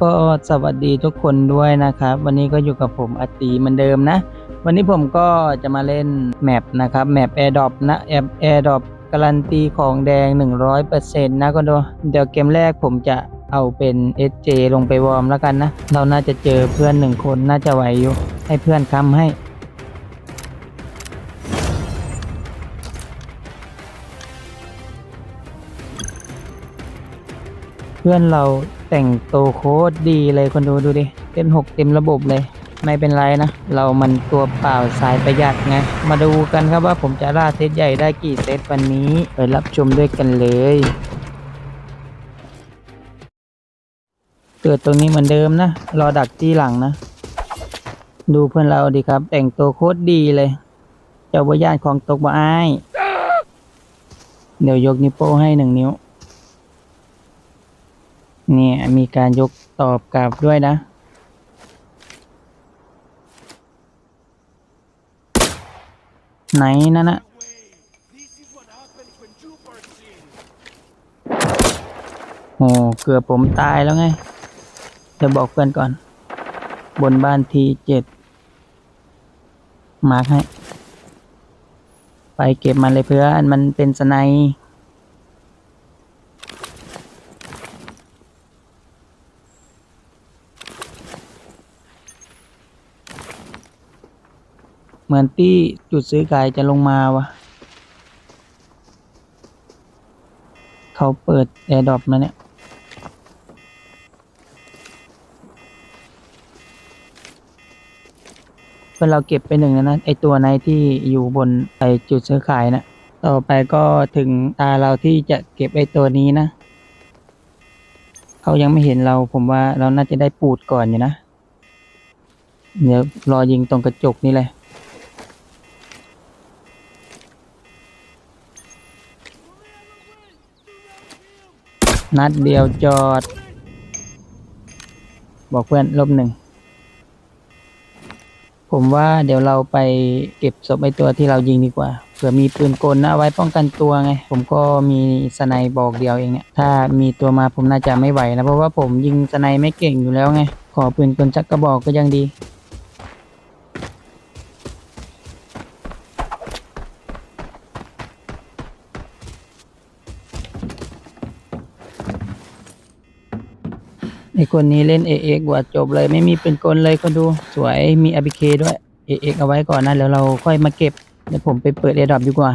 ก็สวัสดีทุกคนด้วยนะครับ วันนี้ก็อยู่กับผมอตีเหมือนเดิมนะ วันนี้ผมก็จะมาเล่นแมปนะครับแมป AirDrop นะแอป AirDrop การันตีของแดง 100%นะก็ดูเดี๋ยวเกมแรกผมจะเอาเป็น SJ ลงไปวอร์มแล้วกันนะ เราน่าจะเจอเพื่อนหนึ่งคนน่าจะไหวอยู่ ให้เพื่อนค้ำให้ เพื่อนเรา แต่งตัวโคตรดีเลยคนดูดูดิเต็มหกเต็มระบบเลย ไม่เป็นไรนะ เรามันตัวเปล่าสายประหยัดไง มาดูกันครับว่าผมจะล่าเซตใหญ่ได้กี่เซตวันนี้ไปรับชมด้วยกันเลยเกิดตรงนี้เหมือนเดิมนะ รอดักที่หลังนะ ดูเพื่อนเราดีครับ แต่งตัวโคตรดีเลย เจ้าบญาติของตกบ่อ้าย เดี๋ยวยกนิ้วโป้ให้หนึ่งนิ้ว เนี่ยมีการยกตอบกลับด้วยนะ ไหนนั่นนะโอ้เกือบผมตายแล้วไงเดี๋ยวบอกเพื่อนก่อน บนบ้านทีเจ็ดมาร์คให้ ไปเก็บมันเลยเพื่อน มันเป็นสไนป์ เหมือนที่จุดซื้อขายจะลงมาวะเขาเปิดแอร์ดรอปมาเนี่ยเพื่อเราเก็บไปหนึ่งแล้วนะไอตัวไหนที่อยู่บนไอจุดซื้อขายนะต่อไปก็ถึงตาเราที่จะเก็บไอตัวนี้นะเขายังไม่เห็นเราผมว่าเราน่าจะได้ปูดก่อนอยู่นะ เดี๋ยวรอยิงตรงกระจกนี่แหละ นัดเดียวจอด บอกเพื่อนลบหนึ่ง ผมว่าเดี๋ยวเราไปเก็บศพไอตัวที่เรายิงดีกว่า เผื่อมีปืนกลนะไว้ป้องกันตัวไง ผมก็มีสไนบอกเดียวเองเนี่ยถ้ามีตัวมาผมน่าจะไม่ไหวนะ เพราะว่าผมยิงสไนไม่เก่งอยู่แล้วไง ขอปืนกลจักกระบอกก็ยังดี คนนี้เล่นเอเอกว่าจบเลยไม่มีเป็นกลเลยก็ดูสวยมีอ b เคด้วยเอเอกเอาไว้ก่อนนะแล้วเราค่อยมาเก็บเดี๋ยวผมไปเปิดเอดอปดีกว่า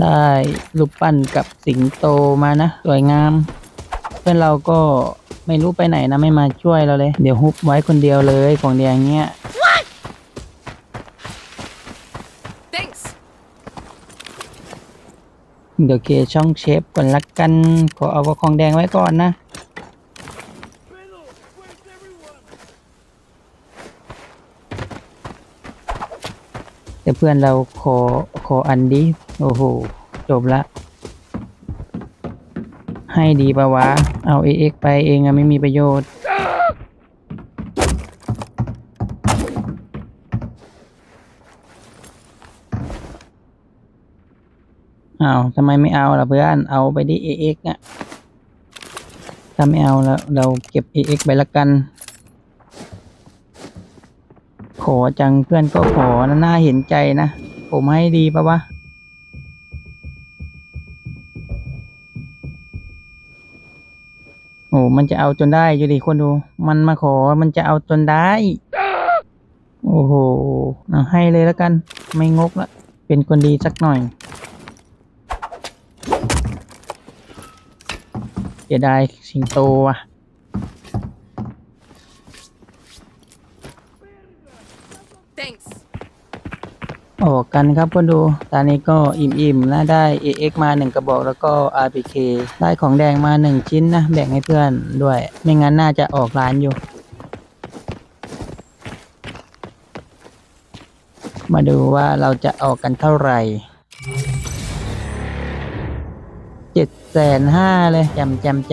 ได้รูปปั้นกับสิงโตมานะ สวยงาม เพื่อนเราก็ไม่รู้ไปไหนนะไม่มาช่วยเราเลย เดี๋ยวฮุบไว้คนเดียวเลยของเดียงเงี้ย เดี๋ยวเคช่องเชฟก่อนละกัน ขอเอาของแดงไว้ก่อนนะแต่เพื่อนเราขอขออันดีโอ้โห จบละ ให้ดีปะวะ เอา AX ไปเองอะไม่มีประโยชน์ อ้าวทำไมไม่เอาล่ะเพื่อน เอาไปที่ AX อะถ้าไม่เอาแล้วเราเก็บ AX ไปละกัน ขอจังเพื่อนก็ขอนะน่าเห็นใจนะ ผมให้ดีปะวะโอ้มันจะเอาจนได้อยู่ดิคนดู มันมาขอมันจะเอาจนได้ โอ้โหให้เลยแล้วกัน ไม่งกละ เป็นคนดีสักหน่อย เสียดายสิงโตว่ะ Thanks. ออกกันครับคนดูตอนนี้ก็อิ่มๆนะได้ AX มาหนึ่งกระบอกแล้วก็ RPK ได้ของแดงมาหนึ่งชิ้นนะ แบ่งให้เพื่อนด้วย ไม่งั้นน่าจะออกร้านอยู่ มาดูว่าเราจะออกกันเท่าไหร่ นห้าเลยจำจำจ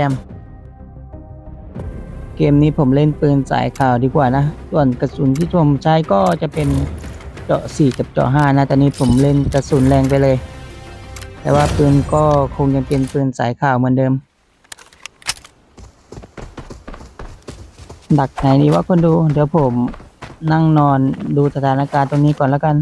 ำเกมนี้ผมเล่นปืนสายข่าวดีกว่านะ ส่วนกระสุนที่ผมใช้ก็จะเป็นเจาะสี่กับเจาะห้านะ ตอนนี้ผมเล่นกระสุนแรงไปเลย แต่ว่าปืนก็คงยังเป็นปืนสายข่าวเหมือนเดิม ดักไหนดีวะคนดู เดี๋ยวผมนั่งนอนดูสถานการณ์ตรงนี้ก่อนแล้วกัน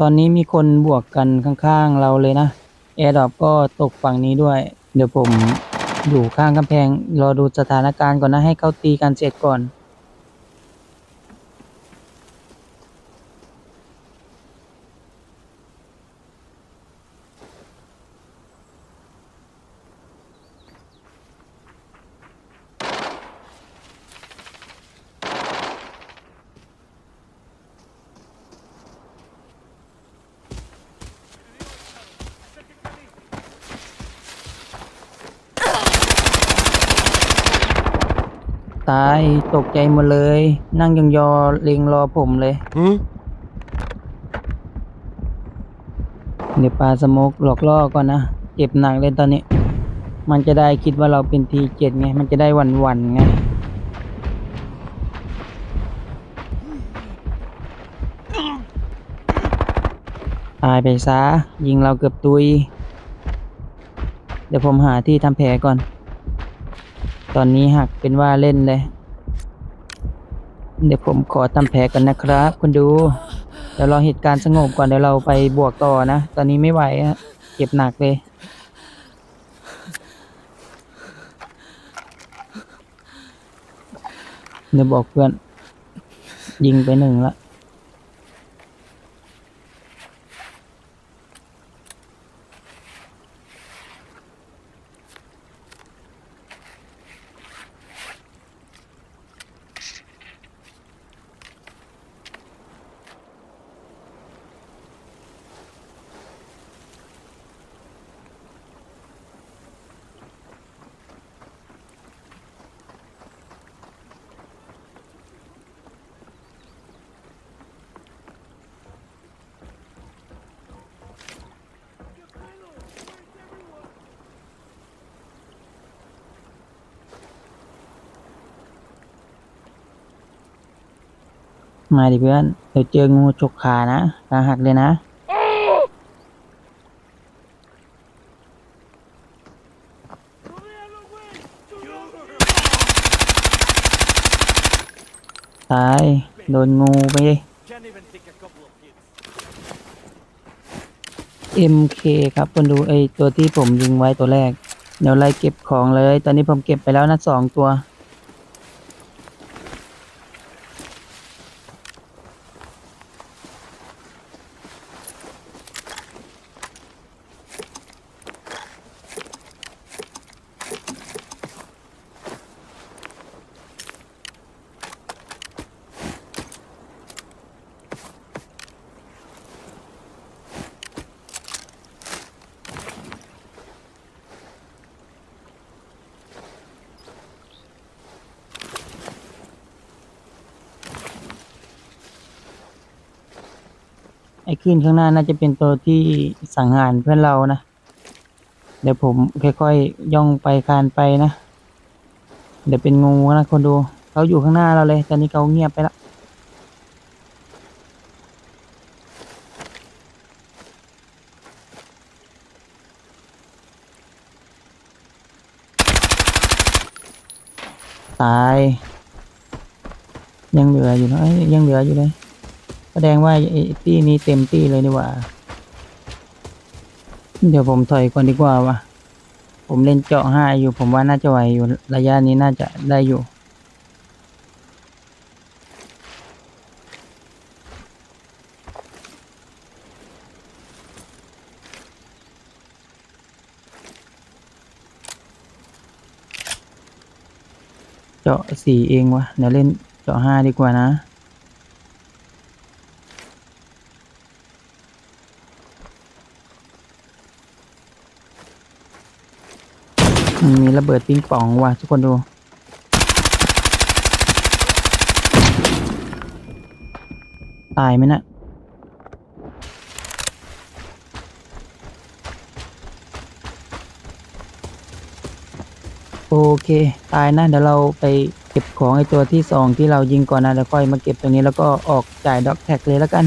ตอนนี้มีคนบวกกันข้างๆเราเลยนะแอร์ดรอปก็ตกฝั่งนี้ด้วย เดี๋ยวผมอยู่ข้างกำแพง รอดูสถานการณ์ก่อนนะให้เขาตีกันเสร็จก่อน มดเลย นั่งยองยอๆเล็งรอผมเลย Huh? เดี๋ยวปลาสโมกหลอกล่อก่อนนะ เจ็บหนักเลยตอนนี้ มันจะได้คิดว่าเราเป็นทีเจ็ดไง มันจะได้หวั่นหวั่นๆไงตายไปซะ ยิงเราเกือบตุย เดี๋ยวผมหาที่ทำแผลก่อน ตอนนี้หักเป็นว่าเล่นเลย เดี๋ยวผมขอทำแผลก่อนนะครับคุณดู เดี๋ยวรอเหตุการณ์สงบก่อนเดี๋ยวเราไปบวกต่อนะ ตอนนี้ไม่ไหวฮะเจ็บหนักเลย เดี๋ยวบอกเพื่อน ยิงไปหนึ่งละ มาดิเพื่อน เดี๋ยวเจองูฉกขานะขาหักเลยนะ ตาย โดนงูไปดิ MK ครับคนดูไอตัวที่ผมยิงไว้ตัวแรก เดี๋ยวไล่เก็บของเลย ตอนนี้ผมเก็บไปแล้วนะสองตัว ขึ้นข้างหน้าน่าจะเป็นตัวที่สังหารเพื่อนเรานะ เดี๋ยวผมค่อยๆย่องไปคานไปนะ เดี๋ยวเป็นงูนะคนดูเขาอยู่ข้างหน้าเราเลย ตอนนี้เขาเงียบไปละตาย ยังเหลืออยู่นะเอ้ยยังเหลืออยู่เลย แสดงว่าไอ้ตี้นี้เต็มตี้เลยนี่หว่า เดี๋ยวผมถอยก่อนดีกว่าวะผมเล่นเจาะห้าอยู่ ผมว่าน่าจะไหวอยู่ระยะนี้น่าจะได้อยู่ เจาะสี่เองวะเดี๋ยวเล่นเจาะห้าดีกว่านะ มีระเบิดปิงปองว่ะทุกคนดู ตายไหมนะโอเค ตายนะ เดี๋ยวเราไปเก็บของไอตัวที่สองที่เรายิงก่อนนะเดี๋ยวค่อยมาเก็บตรงนี้แล้วก็ออกจ่ายด็อกแท็กเลยแล้วกัน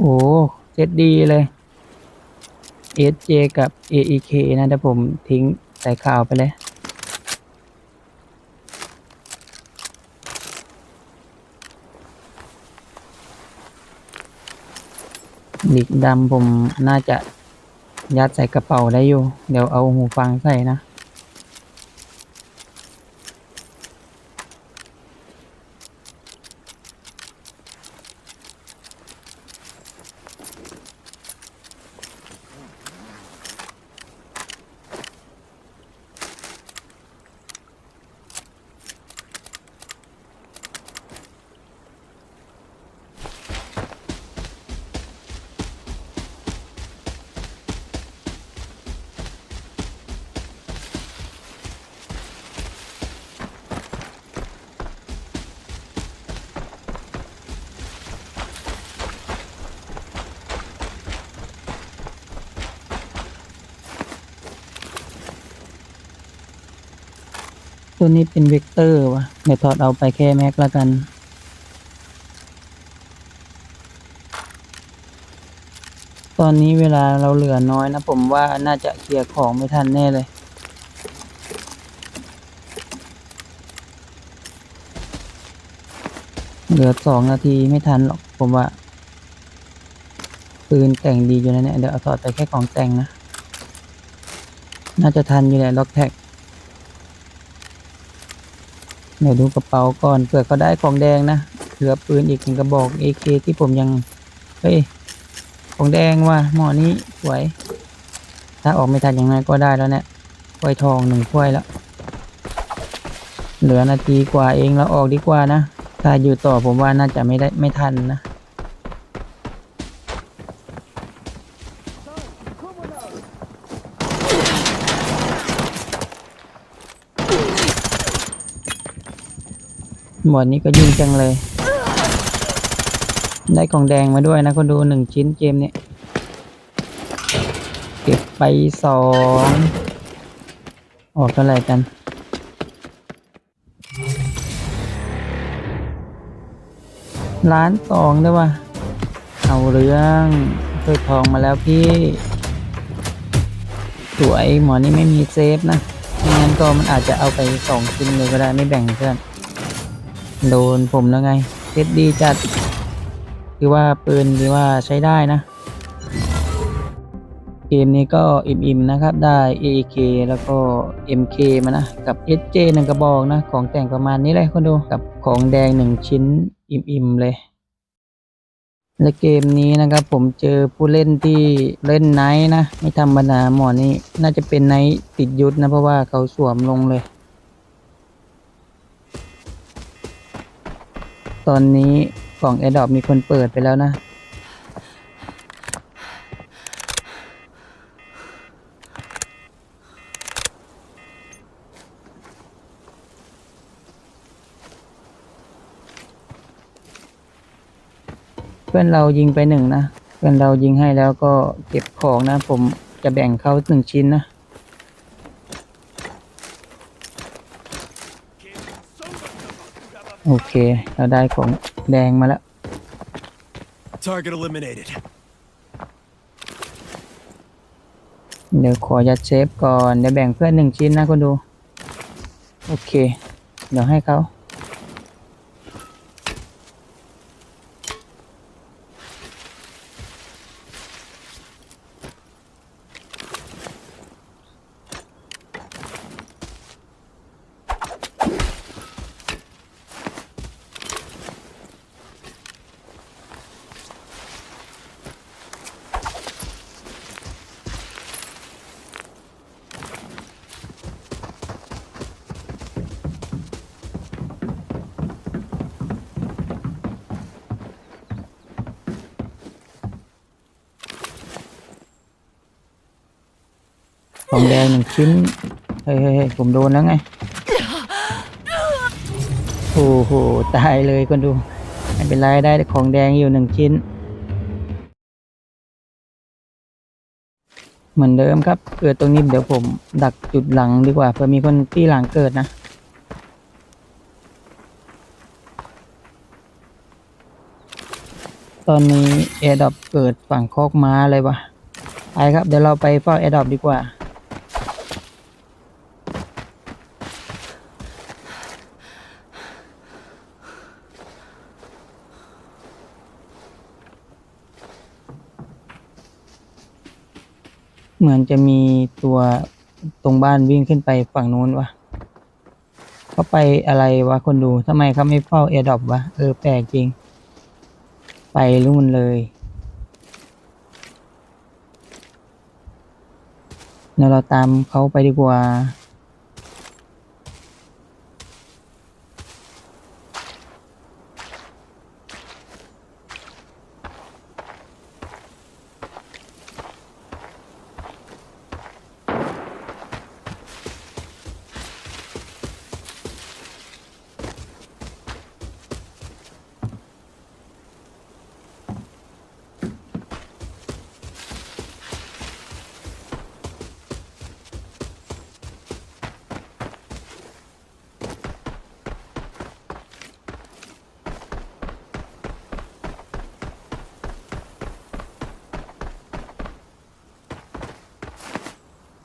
โอ้เจ็ดดีเลย SJ กับ AEK นะเดี๋ยวผมทิ้งใส่ข่าวไปเลย หลีกดำผมน่าจะยัดใส่กระเป๋าได้อยู่ เดี๋ยวเอาหูฟังใส่นะ ตัวนี้เป็นเวกเตอร์วะเดี๋ยวถอดเอาไปแค่แม็กละกัน ตอนนี้เวลาเราเหลือน้อยนะผมว่าน่าจะเคลียร์ของไม่ทันแน่เลยเหลือสองนาทีไม่ทันหรอกผมว่า ปืนแต่งดีอยู่นะเนี่ย เดี๋ยวเอาถอดไปแค่ของแต่งนะ น่าจะทันอยู่แหละล็อกแท็ก เดี๋ยวดูกระเป๋าก่อนเผื่อเขาได้ของแดงนะเหลือปืนอีกหนึ่งกระบอก AK ที่ผมยัง เฮ้ย ของแดงว่ะหมอนี้สวย ถ้าออกไม่ทันอย่างไรก็ได้แล้วเนี่ยถ้วยทองหนึ่งถ้วยแล้ว เหลือนาทีกว่าเองแล้วออกดีกว่านะ ถ้าอยู่ต่อผมว่าน่าจะไม่ได้ไม่ทันนะ หมวดนี้ก็ยิงจังเลย ได้กล่องแดงมาด้วยนะคนดูหนึ่งชิ้นเกมนี้เก็บไปสองออกเท่าไหร่กันล้านสองได้ว่ะเอาเรื่องถ้วยทองมาแล้วพี่ สวยหมอนี่ไม่มีเซฟนะไม่งั้นก็มันอาจจะเอาไปสองชิ้นเลยก็ได้ไม่แบ่งเพื่อน โดนผมแล้วไงเซตดีจัด คือว่าปืนคือว่าใช้ได้นะ เกมนี้ก็อิ่มๆนะครับ ได้ AK แล้วก็ MK มานะ กับ SJ หนึ่งกระบอกนะ ของแต่งประมาณนี้เลยคนดูกับของแดงหนึ่งชิ้นอิ่มๆเลยและเกมนี้นะครับผมเจอผู้เล่นที่เล่นไนท์นะ ไม่ธรรมดาหมอนี่น่าจะเป็นไนท์ติดยุทธนะ เพราะว่าเขาสวมลงเลย ตอนนี้กล่อง a อ d o p มีคนเปิดไปแล้วนะ เพื่อนเรายิงไปหนึ่งนะ เพื่อนเรายิงให้แล้วก็เก็บของนะ ผมจะแบ่งเขาหนึ่งชิ้นนะ โอเค เราได้ของแดงมาแล้ว Target eliminated. เดี๋ยวขอยัดเซฟก่อน เดี๋ยวแบ่งเพื่อนหนึ่งชิ้นนะคุณดู โอเค เดี๋ยวให้เขา องแดงหนึ่งชิ้น เฮ้ยเฮ้ยผมโดนแล้วไง โอ้โห ตายเลยคนดู ไม่เป็นไรได้ของแดงอยู่หนึ่งชิ้น เหมือนเดิมครับ เกิดตรงนี้เดี๋ยวผมดักจุดหลังดีกว่าเผื่อมีคนที่หลังเกิดนะตอนนี้แอร์ดอปเกิดฝั่งคอกม้าเลยวะไปครับ เดี๋ยวเราไปเฝ้าแอร์ดอปดีกว่า เหมือนจะมีตัวตรงบ้านวิ่งขึ้นไปฝั่งนู้นวะเขาไปอะไรวะคนดูทำไมเขาไม่เฝ้าเอดอบวะ เออแปลกจริง ไปรุ่นเลย เดี๋ยวเราตามเขาไปดีกว่า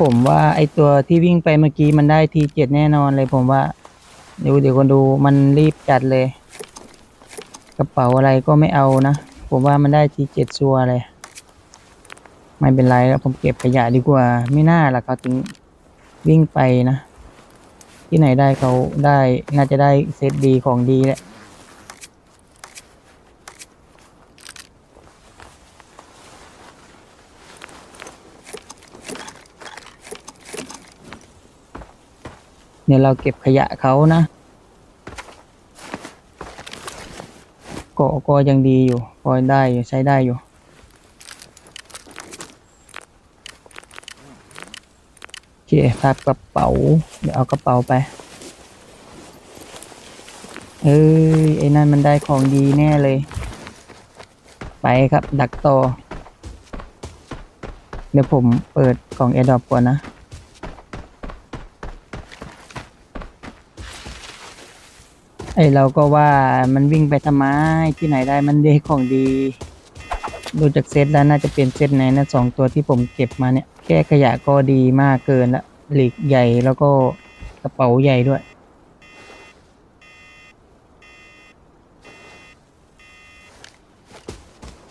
ผมว่าไอตัวที่วิ่งไปเมื่อกี้มันได้ทีเจ็ดแน่นอนเลยผมว่าเดี๋ยวเดี๋ยวคนดูมันรีบจัดเลย กระเป๋าอะไรก็ไม่เอานะ ผมว่ามันได้ทีเจ็ดชัวเลย ไม่เป็นไรแล้วผมเก็บขยะดีกว่า ไม่น่าล่ะเขาถึงวิ่งไปนะ ที่ไหนได้เขาได้น่าจะได้เซตดีของดีแหละ เดี๋ยเราเก็บขยะเขานะก็ก็ยังดีอยู่พอได้อยู่ใช้ได้อยู่ โอเคครับกระเป๋า เดี๋ยวเอากระเป๋าไป เอ้ย ไอ้นั่นมันได้ของดีแน่เลย ไปครับ ดักต่อ เดี๋ยวผมเปิดกล่องแอร์ดรอปก่อนนะ ไอเราก็ว่ามันวิ่งไปทำไมที่ไหนได้มันได้ของดี ดูจากเซตแล้วน่าจะเป็นเซตไหนนะสองตัวที่ผมเก็บมาเนี่ยแค่ขยะก็ดีมากเกินละหลีกใหญ่แล้วก็กระเป๋าใหญ่ด้วย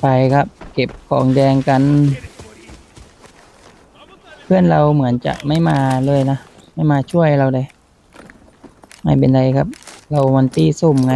ไปครับ เก็บของแดงกัน เพื่อนเราเหมือนจะไม่มาเลยนะ ไม่มาช่วยเราเลย ไม่เป็นไรครับ เรามันตี้สุ่มไง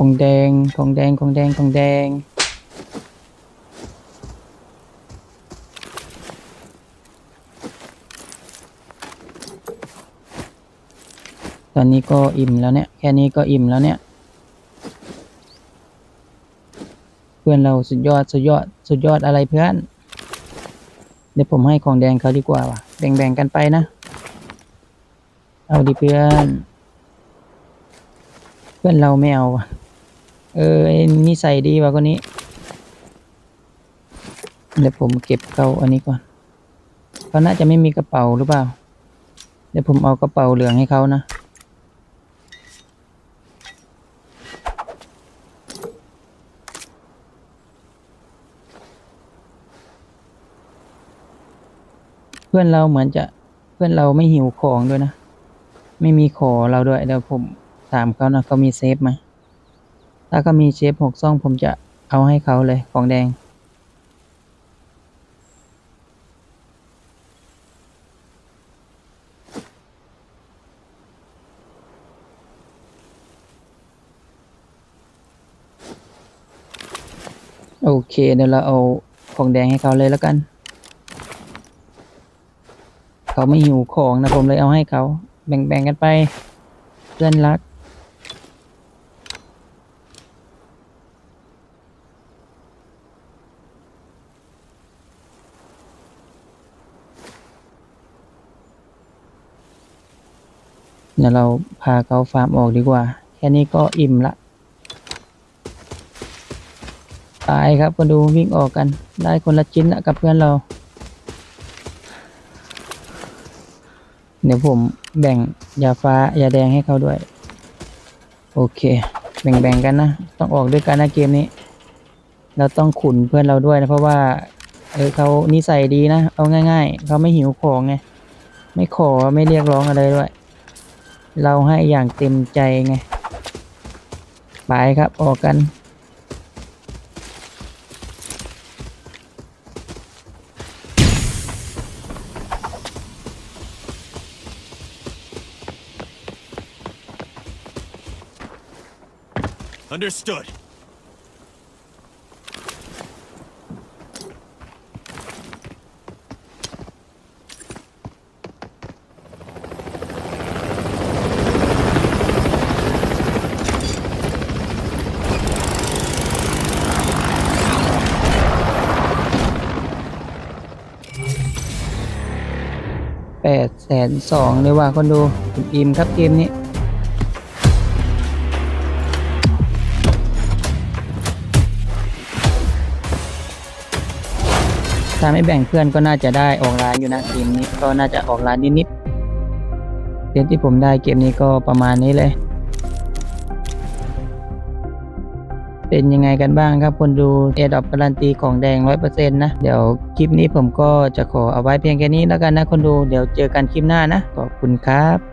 ของแดง ของแดง ของแดง ของแดง อนนี้ก็อิ่มแล้วเนี่ย แค่นี้ก็อิ่มแล้วเนี่ย เพื่อนเราสุดยอดสุดยอดสุดยอดอะไรเพื่อน เดี๋ยวผมให้ของแดงเขาดีกว่าว่ะแบ่งๆกันไปนะ เอาดิเพื่อน เพื่อนเราไม่เอาว่ะเออไอ้นิสัยดีว่ะคนนี้ เดี๋ยวผมเก็บเขาอันนี้ก่อนเขาน่าจะไม่มีกระเป๋าหรือเปล่า เดี๋ยวผมเอากระเป๋าเหลืองให้เขานะ พื่อนเราเหมือนจะเพื่อนเราไม่หิวของด้วยนะ ไม่มีขอเราด้วยเดี๋ยวผมถามเขานะเขามีเซฟไหมถ้าเขามีเชฟหกซ่องผมจะเอาให้เขาเลยของแดงโอเคเดี๋ยวเราเอาของแดงให้เขาเลยแล้วกัน เขาไม่หิวของนะผมเลยเอาให้เขา แบ่งๆกันไป เพื่อนรัก เดี๋ยวเราพาเขาฟาร์มออกดีกว่า แค่นี้ก็อิ่มละตายครับก็ดูวิ่งออกกัน ได้คนละชิ้นละกับเพื่อนเรา เดี๋ยวผมแบ่งยาฟ้ายาแดงให้เขาด้วย โอเค แบ่งๆกันนะ ต้องออกด้วยกันนะเกมนี้ เราต้องขุนเพื่อนเราด้วยนะ เพราะว่า เออเขานิสัยดีนะ เอาง่าย ๆ เขาไม่หิวของไง ไม่ขอไม่เรียกร้องอะไรด้วย เราให้อย่างเต็มใจไง ไปครับออกกัน Understood. แปดแสนสองเลยว่าคนดูอิ่มครับเกมนี้ ถ้าไม่แบ่งเพื่อนก็น่าจะได้ออกร้านอยู่นะเกมนี้ก็น่าจะออกร้านนิดๆเกมที่ผมได้เกมนี้ก็ประมาณนี้เลย เป็นยังไงกันบ้างครับคนดู a อดอปการันตีของแดง 100%นะ เดี๋ยวคลิปนี้ผมก็จะขอเอาไว้เพียงแค่นี้แล้วกันนะคนดูเดี๋ยวเจอกันคลิปหน้านะ ขอบคุณครับ